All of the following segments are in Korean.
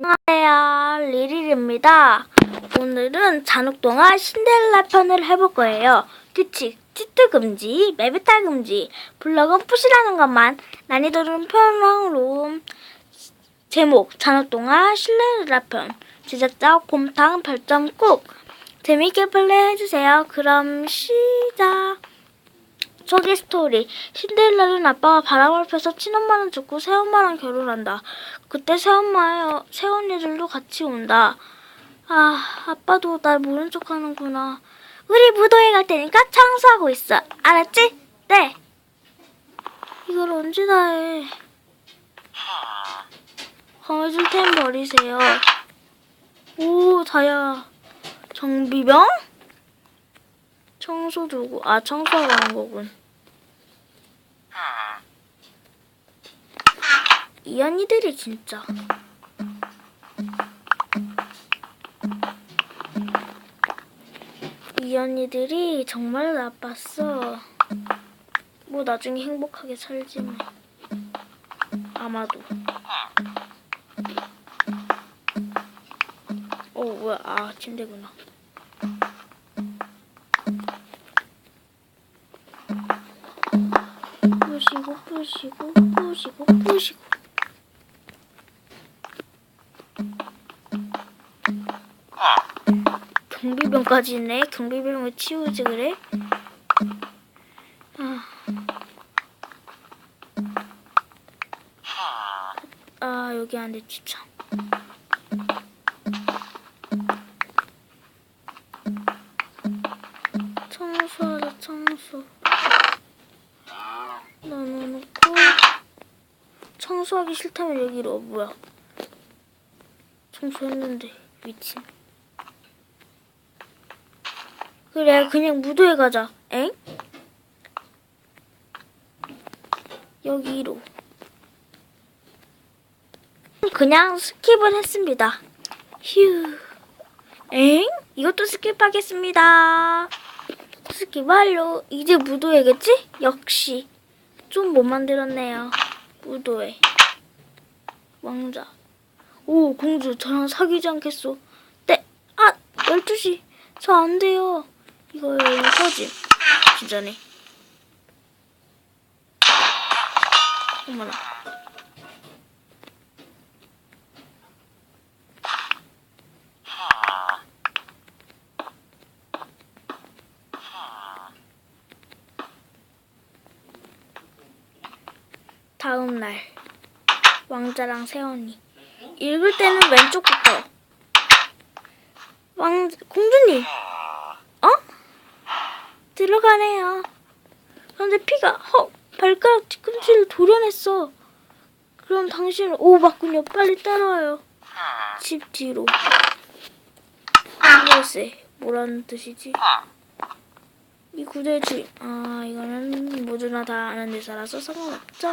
안녕하세요. 리릴입니다. 오늘은 잔혹동화 신데렐라 편을 해볼 거예요. 규칙, 치트 금지, 매비탈 금지, 블럭은 푸시라는 것만, 난이도는 편으로 제목, 잔혹동화 신데렐라 편, 제작자 곰탕 별점 꼭 재밌게 플레이해주세요. 그럼 시작! 소개 스토리. 신데렐라는 아빠가 바람을 펴서 친엄마는 죽고 새엄마랑 결혼한다. 그때 새엄마의 새언니들도 같이 온다. 아, 아빠도 날 모른 척 하는구나. 우리 무도회 갈 테니까 청소하고 있어. 알았지? 네. 이걸 언제 다 해? 검해줄 템 버리세요. 오, 다야. 정비병? 청소 두고, 아, 청소하고 하는 거군. 이 언니들이 진짜. 이 언니들이 정말 나빴어. 뭐 나중에 행복하게 살지만. 아마도. 어, 뭐야. 아, 침대구나. 부시고, 부시고, 부시고, 부시고. 경비병까지 있네. 경비병을 치우지 그래? 아. 아 여기 안돼 추천. 청소하자 청소. 넣어놓고 청소하기 싫다면 여기로 어, 뭐야? 청소했는데 미친. 그래 그냥 무도회 가자. 엥? 여기로. 그냥 스킵을 했습니다. 휴. 엥? 이것도 스킵하겠습니다. 스킵 완료. 이제 무도회겠지? 역시. 좀 못 만들었네요. 무도회 왕자. 오 공주. 저랑 사귀지 않겠소. 네, 아 12시. 저 안 돼요 이거 터짐 진짜네 어머나. 다음 날 왕자랑 새언니. 읽을 때는 왼쪽부터. 왕 공주님! 어? 들어가네요. 그런데 피가 헉 발가락 뒤꿈치를 도려냈어. 그럼 당신은 오 맞군요. 빨리 따라와요. 집 뒤로. 글쎄 뭐라는 뜻이지? 이 구대 주인. 아 이거는 모두나 다 아는 대사라서 상관없죠.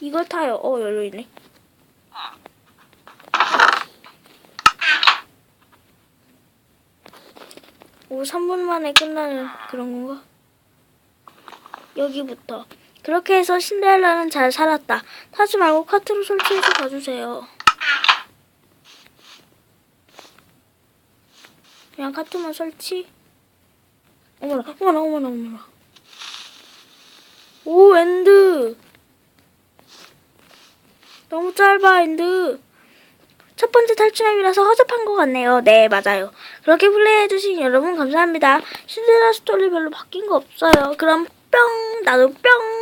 이걸 타요. 어 열려 있네. 오, 3분 만에 끝나는 그런 건가? 여기부터. 그렇게 해서 신데렐라는 잘 살았다. 타지 말고 카트로 설치해서 가주세요. 그냥 카트만 설치. 어머나, 어머나, 어머나, 어머나. 오, 엔드. 너무 짧아, 엔드. 첫 번째 탈출맵이라서 허접한 것 같네요. 네, 맞아요. 그렇게 플레이해주신 여러분 감사합니다. 신데렐라 스토리 별로 바뀐 거 없어요. 그럼 뿅! 나도 뿅!